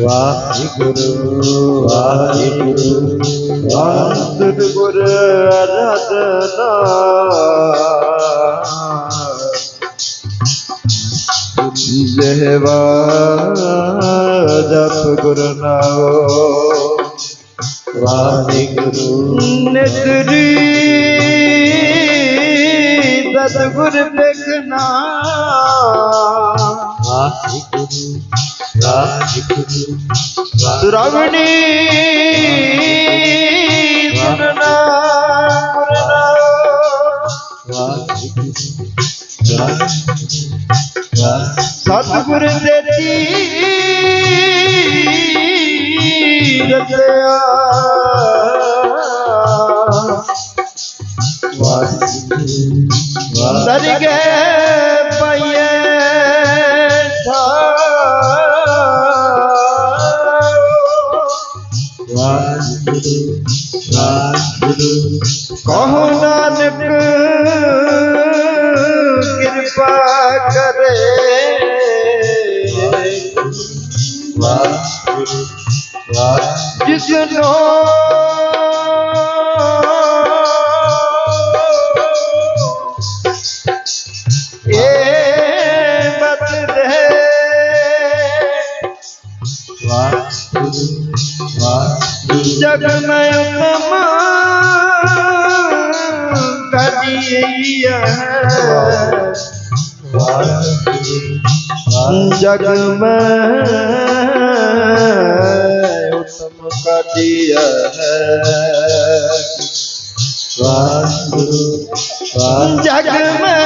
ਵਾਹਿਗੁਰੂ ਵਾਹਿਗੁਰੂ ਵਾਹਿਗੁਰੂ ਗੁਰ ਅਰਧਨਾ ਜਹਵਾ ਜਪ ਗੁਰ ਨਾਮ ਵਾਹਿਗੁਰੂ ਨਿਤਰੀ ਸਤਿਗੁਰ ਦੇਖਣਾ ਵਾਹਿਗੁਰੂ ਵਾਹਿਗੁਰੂ ਸੁਰਵਣੀ ਦੇ ਜੀ ਰਤਿਆ ਵਾਹਿਗੁਰੂ ਵਾਹਿਗੁਰੂ कहो नानक कृपा करे जिसनो जगमय कमा करिया जगमय उत्तम करिया जगमय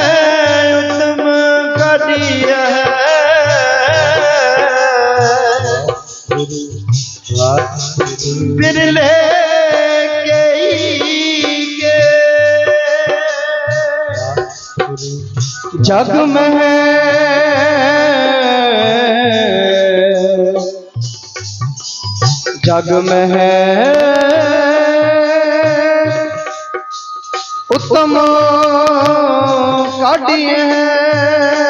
बिरले के जग में है। जग में है। उत्तम काटिए हैं।